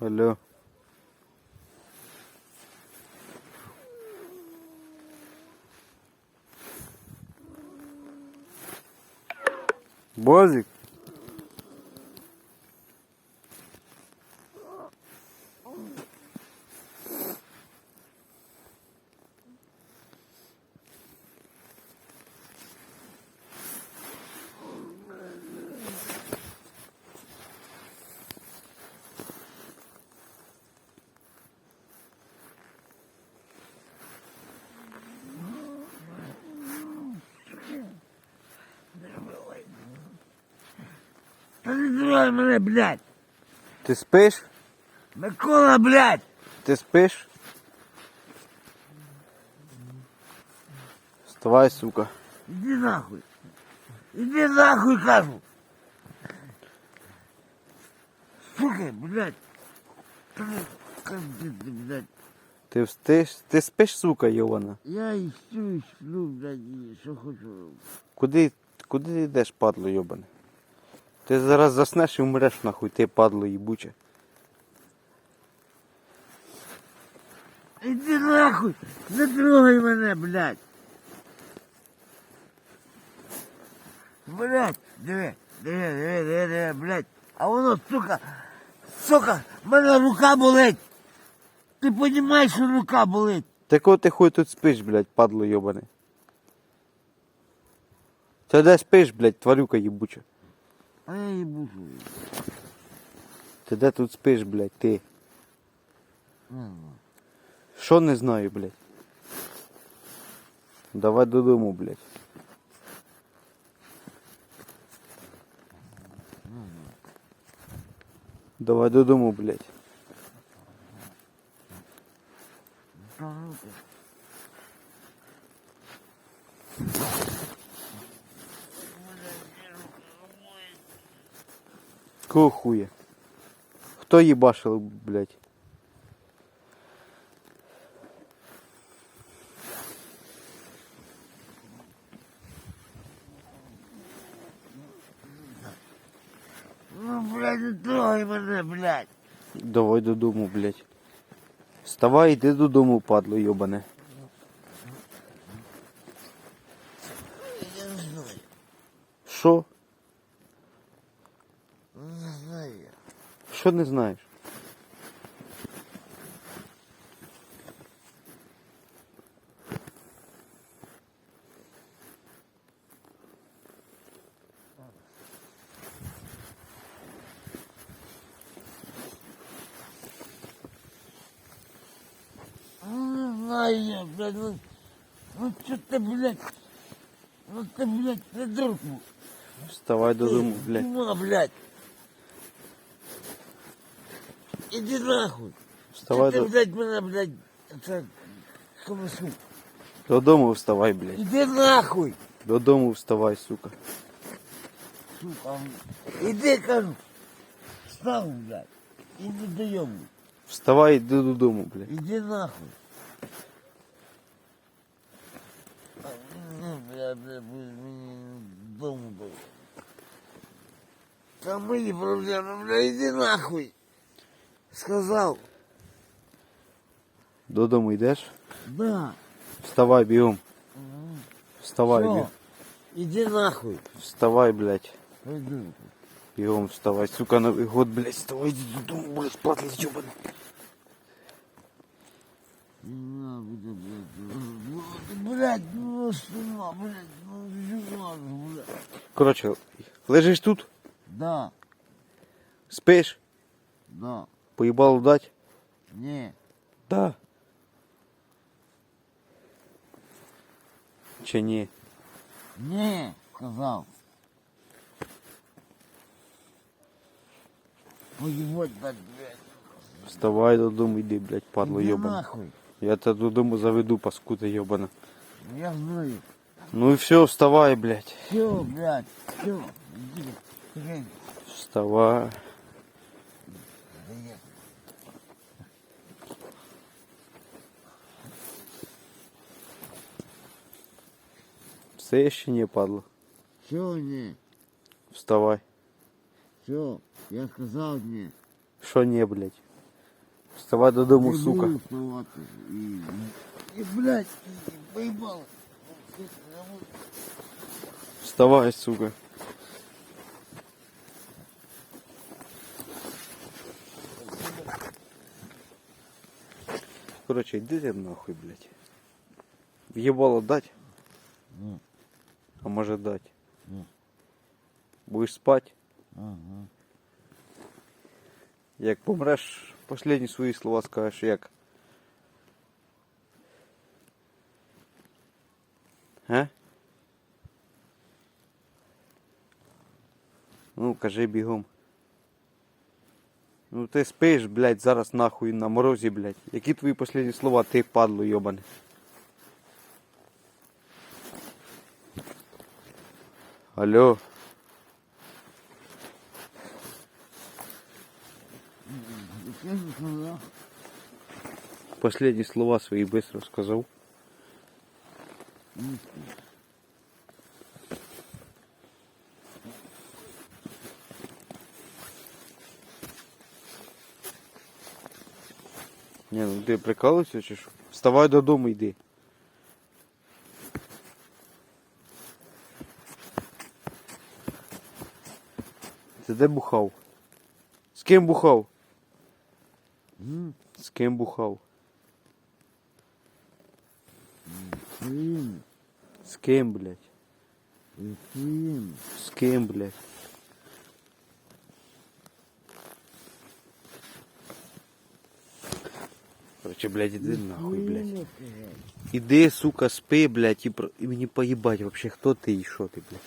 Алло. Бозик. Та не трогай мене, блядь! Ти спиш? Микола, блядь! Ти спиш? Вставай, сука. Іди нахуй! Іди нахуй, кажу! Сука, блядь! Та не- Капець, блядь! Ти встиш? Ти спиш, сука, Йована? Я і сплю, і сплю, блядь, і що хочу. Куди, куди ти йдеш, падло йобане? Ти зараз заснеш і вмреш нахуй, ти падло їбуче. Іди нахуй! Не трогай мене, блядь! Блядь, диви, диви, диви, диви, диви, блядь. А воно, сука, сука, в мене рука болить. Ти розумієш, що рука болить? Ти кого ти хуй тут спиш, блядь, падло йобане? Ти де спиш, блядь, тварюка їбуча? А я їбу. Ти тут спиш, блядь, ти? Що не знаю, блядь? Давай додому, блядь. Давай додому, блядь. Кого хуя? Хто їбашив, блядь? Ну, блядь, не трогай мене, блядь. Давай додому, блядь. Вставай, йди додому, падло йобане. Що? не знаю. я. Що не знаєш? Знаю блядь, ну, ну что ты, блядь, ну ты, блядь, придурку. Вставай додому, блядь. Ну, блядь. Иди нахуй. Вставай ты, до... блядь, меня, блядь, это, колесу. додому, вставай, блядь. Иди нахуй, Додому вставай, сука. сука. Иди, кажу. Встал, блядь. Иди даем. Вставай, йди додому, блядь. Иди нахуй. Ну, бля, бля, мені дому дай. Там мої проблеми, бля, иди нахуй. Сказав. Додому йдеш? Да. Вставай, бігом. Вставай, Що? бігом. Иди нахуй. Вставай, блядь. Пойду. Бігом вставай, сука, Новий год, блядь, вставай, йди додому, блядь, падло йобане. На, блядь, блядь. Блядь, ну что, блядь, ну что, блядь. Коротше, лежиш тут, Да, спиш, да, поїбало дать? не, Да. Чи ні? не, сказал. Поебать, блядь, блядь. Вставай додому, йди, блядь, падло Иди йобане. нахуй. Я тебе додому заведу, паскуда йобана. Я знаю. Ну і все, вставай, блядь. Все, блядь, все. Иди, блядь. Вставай. Все ще не падло. Все, не, Вставай. все. Я сказал не. Що не, блядь? Вставай додому, Не сука. буду вставати. І, і, блядь, і, поїбало. Вставай, сука. Короче, иди ты нахуй, блядь. Въебало дать? Ну. А может дать? Ну. Будешь спать? Ага. Як помреш, последні свої слова скажеш, як? Га? Ну, кажи бігом. Ну ти спиш, блядь, зараз нахуй на морозі, блядь. Які твої последні слова, ти падло йобане? Алло. Яке ж слова? Последні слова свої быстро сказав. Ні, ну ти прикалуєшся чи що? Вставай додому йди. Ти де бухав? З ким бухав? М? З ким бухав? Своїм. З ким, блядь? І своїм. З ким, блядь? Короче, блядь, иди нахуй, блядь. Своїм, блядь. Іди, сука, спи, блядь, і, про... і мені поїбать вообще, хто ти і що ти, блядь.